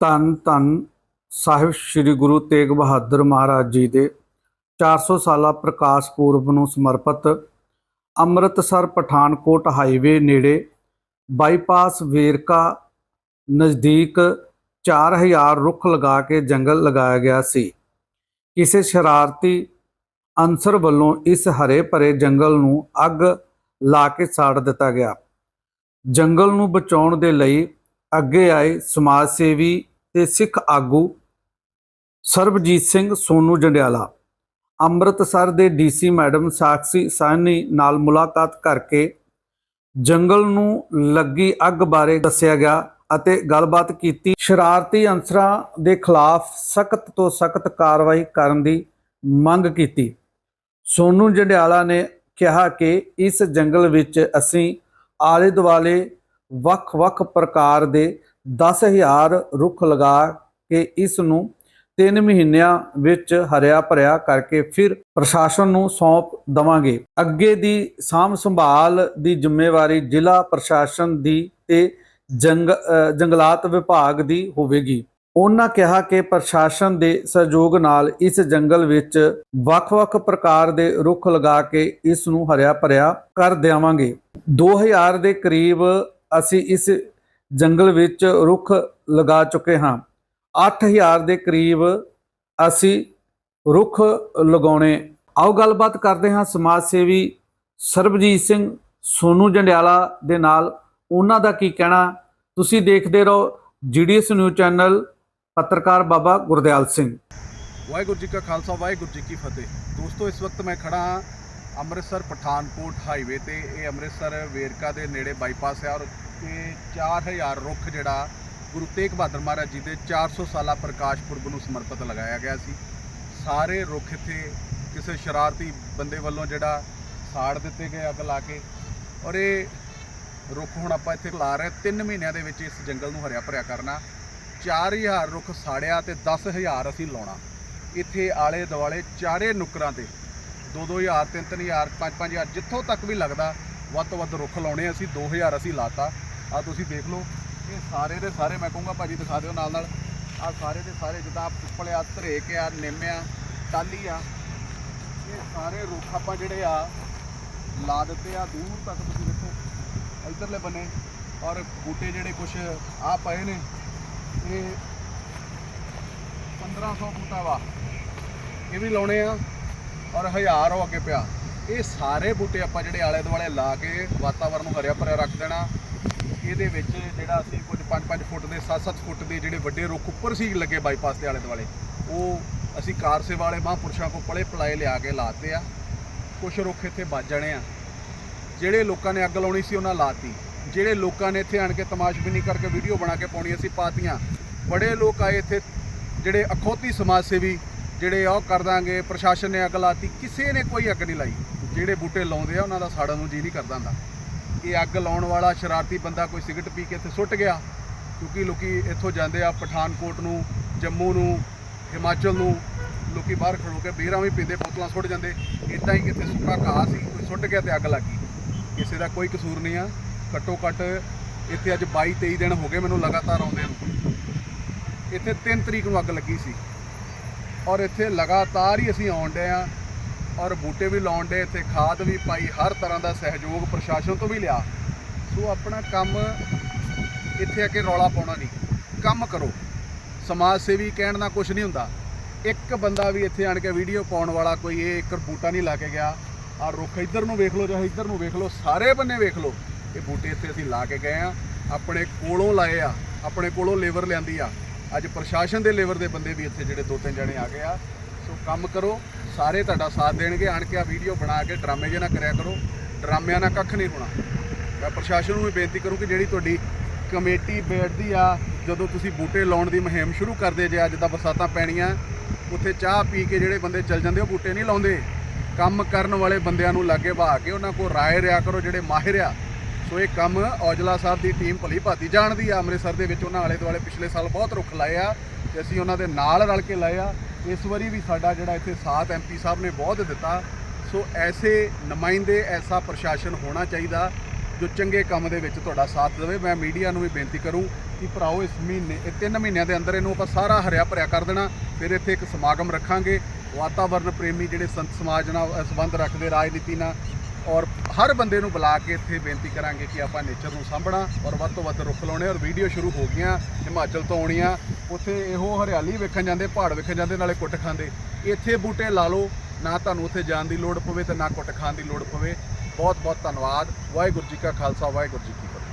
ਧੰਨ ਧੰਨ ਸਾਹਿਬ ਸ੍ਰੀ ਗੁਰੂ ਤੇਗ ਬਹਾਦਰ ਮਹਾਰਾਜ ਜੀ ਦੇ 400 ਸਾਲਾ ਪ੍ਰਕਾਸ਼ ਪੁਰਬ ਨੂੰ ਸਮਰਪਿਤ ਅੰਮ੍ਰਿਤਸਰ ਪਠਾਨਕੋਟ ਹਾਈਵੇ ਨੇੜੇ ਬਾਈਪਾਸ ਵੇਰਕਾ ਨਜ਼ਦੀਕ 4000 ਰੁੱਖ ਲਗਾ ਕੇ ਜੰਗਲ ਲਗਾਇਆ ਗਿਆ ਸੀ। ਕਿਸੇ ਸ਼ਰਾਰਤੀ ਅਨਸਰ ਵੱਲੋਂ ਇਸ ਹਰੇ ਭਰੇ ਜੰਗਲ ਨੂੰ ਅੱਗ ਲਾ ਕੇ ਸਾੜ ਦਿੱਤਾ ਗਿਆ। ਜੰਗਲ ਨੂੰ ਬਚਾਉਣ ਦੇ ਲਈ ਅੱਗੇ ਆਏ ਸਮਾਜ ਸੇਵੀ ਤੇ ਸਿੱਖ ਆਗੂ ਸਰਬਜੀਤ ਸਿੰਘ ਸੋਨੂ ਜੰਡਿਆਲਾ। ਅੰਮ੍ਰਿਤਸਰ ਦੇ ਡੀਸੀ ਮੈਡਮ ਸਾਕਸ਼ੀ ਸਾਹਨੀ ਨਾਲ ਮੁਲਾਕਾਤ ਕਰਕੇ ਜੰਗਲ ਨੂੰ ਲੱਗੀ ਅੱਗ ਬਾਰੇ ਦੱਸਿਆ ਗਿਆ ਅਤੇ ਗੱਲਬਾਤ ਕੀਤੀ। ਸ਼ਰਾਰਤੀ ਅਨਸਰਾਂ ਦੇ ਖਿਲਾਫ ਸਖਤ ਤੋਂ ਸਖਤ ਕਾਰਵਾਈ ਕਰਨ ਦੀ ਮੰਗ ਕੀਤੀ। ਸੋਨੂ ਜੰਡਿਆਲਾ ਨੇ ਕਿਹਾ ਕਿ ਇਸ ਜੰਗਲ ਵਿੱਚ ਅਸੀਂ ਆਲੇ ਦੁਆਲੇ ਵੱਖ-ਵੱਖ ਪ੍ਰਕਾਰ ਦੇ 10000 ਰੁੱਖ ਲਗਾ ਕੇ ਇਸ ਨੂੰ 3 ਮਹੀਨਿਆਂ ਵਿੱਚ ਹਰਿਆ ਭਰਿਆ ਕਰਕੇ ਫਿਰ ਪ੍ਰਸ਼ਾਸਨ ਨੂੰ ਸੌਂਪ ਦਵਾਂਗੇ। ਅੱਗੇ ਦੀ ਸਾਂਭ ਸੰਭਾਲ ਦੀ ਜ਼ਿੰਮੇਵਾਰੀ ਜ਼ਿਲ੍ਹਾ ਪ੍ਰਸ਼ਾਸਨ ਦੀ ਤੇ ਜੰਗਲਾਤ ਵਿਭਾਗ ਦੀ ਹੋਵੇਗੀ। ਉਹਨਾਂ ਕਿਹਾ ਕਿ ਪ੍ਰਸ਼ਾਸਨ ਦੇ ਸਹਿਯੋਗ ਨਾਲ ਇਸ ਜੰਗਲ ਵਿੱਚ ਵੱਖ-ਵੱਖ ਪ੍ਰਕਾਰ ਦੇ ਰੁੱਖ ਲਗਾ ਕੇ ਇਸ ਨੂੰ ਹਰਿਆ ਭਰਿਆ ਕਰ ਦੇਵਾਂਗੇ 2000 ਦੇ ਕਰੀਬ ਅਸੀਂ ਇਸ ਜੰਗਲ ਵਿੱਚ ਰੁੱਖ ਲਗਾ ਚੁੱਕੇ ਹਾਂ। 8000 ਦੇ ਕਰੀਬ ਅਸੀਂ ਰੁੱਖ ਲਗਾਉਣੇ। ਆਓ ਗੱਲਬਾਤ ਕਰਦੇ ਹਾਂ ਸਮਾਜ ਸੇਵੀ ਸਰਬਜੀਤ ਸਿੰਘ ਸੋਨੂ ਜੰਡਿਆਲਾ ਦੇ ਨਾਲ। ਉਹਨਾਂ ਦਾ ਕੀ ਕਹਿਣਾ? ਤੁਸੀਂ ਦੇਖਦੇ ਰਹੋ ਜੀਡੀਐਸ ਨਿਊਜ਼ ਚੈਨਲ ਪੱਤਰਕਾਰ ਬਾਬਾ ਗੁਰਦਿਆਲ ਸਿੰਘ। ਵਾਹਿਗੁਰੂ ਜੀ ਕਾ ਖਾਲਸਾ, ਵਾਹਿਗੁਰੂ ਜੀ ਕੀ ਫਤਿਹ। ਦੋਸਤੋ, ਇਸ ਵਕਤ ਮੈਂ ਖੜਾ ਹਾਂ ਅੰਮ੍ਰਿਤਸਰ ਪਠਾਨਕੋਟ ਹਾਈਵੇ ਤੇ। ਇਹ ਅੰਮ੍ਰਿਤਸਰ ਵੇਰਕਾ ਦੇ ਨੇੜੇ ਬਾਈਪਾਸ ਹੈ ਔਰ ਇਹ 4000 ਰੁੱਖ ਜਿਹੜਾ ਗੁਰੂ ਤੇਗ ਬਹਾਦਰ ਮਹਾਰਾਜ ਜੀ ਦੇ 400 ਸਾਲਾ ਪ੍ਰਕਾਸ਼ ਪੁਰਬ ਨੂੰ ਸਮਰਪਿਤ ਲਗਾਇਆ ਗਿਆ ਸੀ। ਸਾਰੇ ਰੁੱਖ ਇੱਥੇ ਕਿਸੇ ਸ਼ਰਾਰਤੀ ਬੰਦੇ ਵੱਲੋਂ ਜਿਹੜਾ ਸਾੜ ਦਿੱਤੇ ਗਏ ਅੱਗ ਲਾ ਕੇ ਔਰ ਇਹ ਰੁੱਖ ਹੁਣ ਆਪਾਂ ਇੱਥੇ ਲਾ ਰਹੇ 3 ਮਹੀਨਿਆਂ ਦੇ ਵਿੱਚ ਇਸ ਜੰਗਲ ਨੂੰ ਹਰਿਆ ਭਰਿਆ ਕਰਨਾ। 4000 ਰੁੱਖ ਸਾੜਿਆ ਤੇ 10000 ਅਸੀਂ ਲਾਉਣਾ। ਇੱਥੇ ਆਲੇ ਦੁਆਲੇ ਚਾਰੇ ਨੁਕਰਾਂ ਤੇ 2-2000 3-3000 5-5000 ਜਿੱਥੋਂ ਤੱਕ ਵੀ ਲੱਗਦਾ, ਵੱਧ ਤੋਂ ਵੱਧ ਰੁੱਖ ਲਾਉਣੇ ਅਸੀਂ। 2000 ਅਸੀਂ ਲਾਤਾ। ਆ ਤੁਸੀਂ ਦੇਖ ਲਓ, ਇਹ ਸਾਰੇ ਦੇ ਸਾਰੇ ਮੈਂ ਕਹੂੰਗਾ ਭਾਜੀ ਦਿਖਾ ਦਿਓ ਨਾਲ ਨਾਲ। ਆ ਸਾਰੇ ਦੇ ਸਾਰੇ ਜਿੱਦਾਂ ਪਿੱਪਲ ਆ ਧਰੇਕ ਆ, ਨਿੰਮ ਆ ਟਾਲੀ ਆ। ਇਹ ਸਾਰੇ ਰੁੱਖ ਆਪਾਂ ਜਿਹੜੇ ਆ, ਲਾ ਦਿੱਤੇ ਆ, ਦੂਰ ਤੱਕ ਤੁਸੀਂ ਦੇਖੋ ਇਧਰਲੇ ਬੰਨੇ। ਔਰ ਬੂਟੇ ਜਿਹੜੇ ਕੁਝ ਆ ਪਏ ਨੇ, ਇਹ 1500 ਬੂਟਾ ਵਾ। ਇਹ ਵੀ ਲਾਉਣੇ ਆ, ਔਰ 1000 ਹੋ ਅੱਗੇ ਪਿਆ। ਇਹ ਸਾਰੇ ਬੂਟੇ ਆਪਾਂ ਜਿਹੜੇ ਆਲੇ ਦੁਆਲੇ ਲਾ ਕੇ ਵਾਤਾਵਰਨ ਨੂੰ ਹਰਿਆ ਭਰਿਆ ਰੱਖ ਦੇਣਾ। ਇਹਦੇ ਵਿੱਚ ਜਿਹੜਾ ਅਸੀਂ ਕੁਝ 5-5 ਫੁੱਟ ਦੇ 7-7 ਫੁੱਟ ਦੇ ਜਿਹੜੇ ਵੱਡੇ ਰੁੱਖ ਉੱਪਰ ਸੀ ਲੱਗੇ ਬਾਈਪਾਸ ਦੇ ਆਲੇ ਦੁਆਲੇ, ਉਹ ਅਸੀਂ ਕਾਰ ਸੇਵਾ ਵਾਲੇ ਮਹਾਂਪੁਰਸ਼ਾਂ ਕੋਲ ਪਲੇ ਪਲਾਏ ਲਿਆ ਕੇ ਲਾਤੇ ਆ। ਕੁਝ ਰੁੱਖ ਇੱਥੇ ਵੱਜ ਜਾਣੇ ਆ। ਜਿਹੜੇ ਲੋਕਾਂ ਨੇ ਅੱਗ ਲਾਉਣੀ ਸੀ, ਉਹਨਾਂ ਲਾਤੀ। ਜਿਹੜੇ ਲੋਕਾਂ ਨੇ ਇੱਥੇ ਆਣ ਕੇ ਤਮਾਸ਼ਬੀਨੀ ਕਰਕੇ ਵੀਡੀਓ ਬਣਾ ਕੇ ਪਾਉਣੀ ਸੀ ਪਾਤੀਆਂ। ਬੜੇ ਲੋਕ ਆਏ ਇੱਥੇ, ਜਿਹੜੇ ਅਖੌਤੀ ਸਮਾਜ ਸੇਵੀ, ਜਿਹੜੇ ਉਹ ਕਰ ਦਾਂਗੇ, ਪ੍ਰਸ਼ਾਸਨ ਨੇ ਅੱਗ ਲਾਤੀ, ਕਿਸੇ ਨੇ ਕੋਈ ਅੱਗ ਨਹੀਂ ਲਾਈ। ਜਿਹੜੇ ਬੂਟੇ ਲਾਉਂਦੇ ਆ, ਉਹਨਾਂ ਦਾ ਸਾੜਨ ਨੂੰ ਜੀ ਨਹੀਂ ਕਰਦਾ ਹੁੰਦਾ। ਇਹ ਅੱਗ ਲਾਉਣ ਵਾਲਾ ਸ਼ਰਾਰਤੀ ਬੰਦਾ ਕੋਈ ਸਿਗਰਟ ਪੀ ਕੇ ਇੱਥੇ ਸੁੱਟ ਗਿਆ, ਕਿਉਂਕਿ ਲੋਕੀ ਇੱਥੋਂ ਜਾਂਦੇ ਆ ਪਠਾਨਕੋਟ ਨੂੰ, ਜੰਮੂ ਨੂੰ, ਹਿਮਾਚਲ ਨੂੰ, ਲੋਕੀ ਬਾਹਰ ਖੜੋ ਕੇ ਬੀਰਾਂ ਵੀ ਪੀਂਦੇ, ਬੋਤਲਾਂ ਸੁੱਟ ਜਾਂਦੇ ਇਦਾਂ ਹੀ ਕਿਤੇ ਸੁੱਕਾ ਘਾਹ ਸੀ, ਕੋਈ ਸੁੱਟ ਗਿਆ ਤੇ ਅੱਗ ਲੱਗੀ ਕਿਸੇ ਦਾ ਕੋਈ ਕਸੂਰ ਨਹੀਂ ਆ, ਘੱਟੋ ਘੱਟ ਇੱਥੇ ਅੱਜ 22 23 ਦਿਨ ਹੋ ਗਏ ਮੈਨੂੰ ਲਗਾਤਾਰ ਆਉਂਦੇ ਨੂੰ। ਇੱਥੇ 3 ਤਰੀਕ ਨੂੰ ਅੱਗ ਲੱਗੀ ਸੀ। ਔਰ ਇੱਥੇ ਲਗਾਤਾਰ ਹੀ ਅਸੀਂ ਆਉਣ ਡਏ ਆ ਔਰ ਬੂਟੇ ਵੀ ਲਾਉਣ ਡੇ ਇੱਥੇ ਖਾਦ ਵੀ ਪਾਈ, ਹਰ ਤਰ੍ਹਾਂ ਦਾ ਸਹਿਯੋਗ ਪ੍ਰਸ਼ਾਸਨ ਤੋਂ ਵੀ ਲਿਆ। ਸੋ ਆਪਣਾ ਕੰਮ ਇੱਥੇ ਆ ਕੇ ਰੌਲਾ ਪਾਉਣਾ ਨਹੀਂ। ਕੰਮ ਕਰੋ। ਸਮਾਜ ਸੇਵੀ ਕਹਿਣ ਨਾਲ ਕੁਝ ਨਹੀਂ ਹੁੰਦਾ। ਇੱਕ ਬੰਦਾ ਵੀ ਇੱਥੇ ਆਣ ਕੇ ਵੀਡੀਓ ਪਾਉਣ ਵਾਲਾ ਕੋਈ, ਇਹ ਇੱਕ ਬੂਟਾ ਨਹੀਂ ਲਾ ਕੇ ਗਿਆ। ਆ ਰੁੱਖ ਇੱਧਰ ਨੂੰ ਵੇਖ ਲਓ ਜਾਂ ਇੱਧਰ ਨੂੰ ਵੇਖ ਲਓ, ਸਾਰੇ ਬੰਨੇ ਵੇਖ ਲਓ। ਇਹ ਬੂਟੇ ਇੱਥੇ ਅਸੀਂ ਲਾ ਕੇ ਗਏ ਆ। ਆਪਣੇ ਕੋਲੋਂ ਲਾਏ ਆ, ਆਪਣੇ ਕੋਲੋਂ ਲੇਬਰ ਲਿਆਂਦੀ ਆ। ਅੱਜ ਪ੍ਰਸ਼ਾਸਨ ਦੇ ਲੇਬਰ ਦੇ ਬੰਦੇ ਵੀ ਇੱਥੇ ਜਿਹੜੇ ਦੋ ਤਿੰਨ ਜਣੇ ਆ ਗਏ ਆ। ਸੋ ਕੰਮ ਕਰੋ, ਸਾਰੇ ਤੁਹਾਡਾ ਸਾਥ ਦੇਣਗੇ। ਆਣ ਕੇ ਆ ਵੀਡੀਓ ਬਣਾ ਕੇ ਡਰਾਮੇ ਜੇ ਨਾ ਕਰਿਆ ਕਰੋ। ਡਰਾਮਿਆਂ ਨਾਲ ਕੱਖ ਨਹੀਂ ਹੋਣਾ। ਮੈਂ ਪ੍ਰਸ਼ਾਸਨ ਨੂੰ ਵੀ ਬੇਨਤੀ ਕਰੂੰ ਕਿ ਜਿਹੜੀ ਤੁਹਾਡੀ ਕਮੇਟੀ ਬੈਠਦੀ ਆ, ਜਦੋਂ ਤੁਸੀਂ ਬੂਟੇ ਲਾਉਣ ਦੀ ਮੁਹਿੰਮ ਸ਼ੁਰੂ ਕਰਦੇ ਜੇ, ਅੱਜ ਦਾ ਬਰਸਾਤਾਂ ਪੈਣੀਆਂ, ਉੱਥੇ ਚਾਹ ਪੀ ਕੇ ਜਿਹੜੇ ਬੰਦੇ ਚੱਲ ਜਾਂਦੇ, ਉਹ ਬੂਟੇ ਨਹੀਂ ਲਾਉਂਦੇ। ਕੰਮ ਕਰਨ ਵਾਲੇ ਬੰਦਿਆਂ ਨੂੰ ਲਾਗੇ ਬਹਾ ਕੇ ਉਹਨਾਂ ਕੋਲ ਰਾਏ ਰਿਆ ਕਰੋ, ਜਿਹੜੇ ਮਾਹਿਰ ਆ। ਸੋ ਇਹ ਕੰਮ ਔਜਲਾ ਸਾਹਿਬ ਦੀ ਟੀਮ ਭਲੀ ਭਾਤੀ ਜਾਣਦੀ ਆ। ਅੰਮ੍ਰਿਤਸਰ ਦੇ ਵਿੱਚ ਉਹਨਾਂ ਆਲੇ ਦੁਆਲੇ ਪਿਛਲੇ ਸਾਲ ਬਹੁਤ ਰੁੱਖ ਲਾਏ ਆ, ਤੇ ਅਸੀਂ ਉਹਨਾਂ ਦੇ ਨਾਲ ਰਲ ਕੇ ਲਾਏ ਆ। ਇਸ ਵਾਰੀ ਵੀ ਸਾਡਾ ਜਿਹੜਾ ਇੱਥੇ ਸਾਥ ਐਮਪੀ ਸਾਹਿਬ ਨੇ ਬਹੁਤ ਦਿੱਤਾ। ਸੋ ਐਸੇ ਨੁਮਾਇੰਦੇ, ਐਸਾ ਪ੍ਰਸ਼ਾਸਨ ਹੋਣਾ ਚਾਹੀਦਾ ਜੋ ਚੰਗੇ ਕੰਮ ਦੇ ਵਿੱਚ ਤੁਹਾਡਾ ਸਾਥ ਦੇਵੇ। ਮੈਂ ਮੀਡੀਆ ਨੂੰ ਵੀ ਬੇਨਤੀ ਕਰੂੰ ਕਿ ਭਰਾਓ, ਇਸ ਮਹੀਨੇ, ਇਹ ਤਿੰਨ ਮਹੀਨਿਆਂ ਦੇ ਅੰਦਰ ਇਹਨੂੰ ਆਪਾਂ ਸਾਰਾ ਹਰਿਆ ਭਰਿਆ ਕਰ ਦੇਣਾ। ਫਿਰ ਇੱਥੇ ਇੱਕ ਸਮਾਗਮ ਰੱਖਾਂਗੇ। ਵਾਤਾਵਰਣ ਪ੍ਰੇਮੀ ਜਿਹੜੇ ਸੰਤ ਸਮਾਜ ਨਾਲ ਸੰਬੰਧ ਰੱਖਦੇ, ਰਾਜਨੀਤੀ ਨਾਲ ਔਰ ਹਰ ਬੰਦੇ ਨੂੰ ਬੁਲਾ ਕੇ ਇੱਥੇ ਬੇਨਤੀ ਕਰਾਂਗੇ ਕਿ ਆਪਾਂ ਨੇਚਰ ਨੂੰ ਸਾਂਭਣਾ ਔਰ ਵੱਧ ਤੋਂ ਵੱਧ ਰੁੱਖ ਲਾਉਣੇ ਔਰ ਵੀਡੀਓ ਸ਼ੁਰੂ ਹੋ ਗਈਆਂ, ਹਿਮਾਚਲ ਤੋਂ ਆਉਣੀਆਂ, ਉੱਥੇ ਇਹੋ ਹਰਿਆਲੀ ਵੇਖਣ ਜਾਂਦੇ, ਪਹਾੜ ਵੇਖਣ ਜਾਂਦੇ, ਨਾਲੇ ਕੁੱਟ ਖਾਂਦੇ। ਇੱਥੇ ਬੂਟੇ ਲਾ ਲਓ, ਨਾ ਤੁਹਾਨੂੰ ਉੱਥੇ ਜਾਣ ਦੀ ਲੋੜ ਪਵੇ ਤੇ ਨਾ ਕੁੱਟ ਖਾਣ ਦੀ ਲੋੜ ਪਵੇ। ਬਹੁਤ ਬਹੁਤ ਧੰਨਵਾਦ, ਵਾਹਿਗੁਰੂ ਜੀ ਕਾ ਖਾਲਸਾ, ਵਾਹਿਗੁਰੂ ਜੀ ਕੀ ਫਤਿਹ।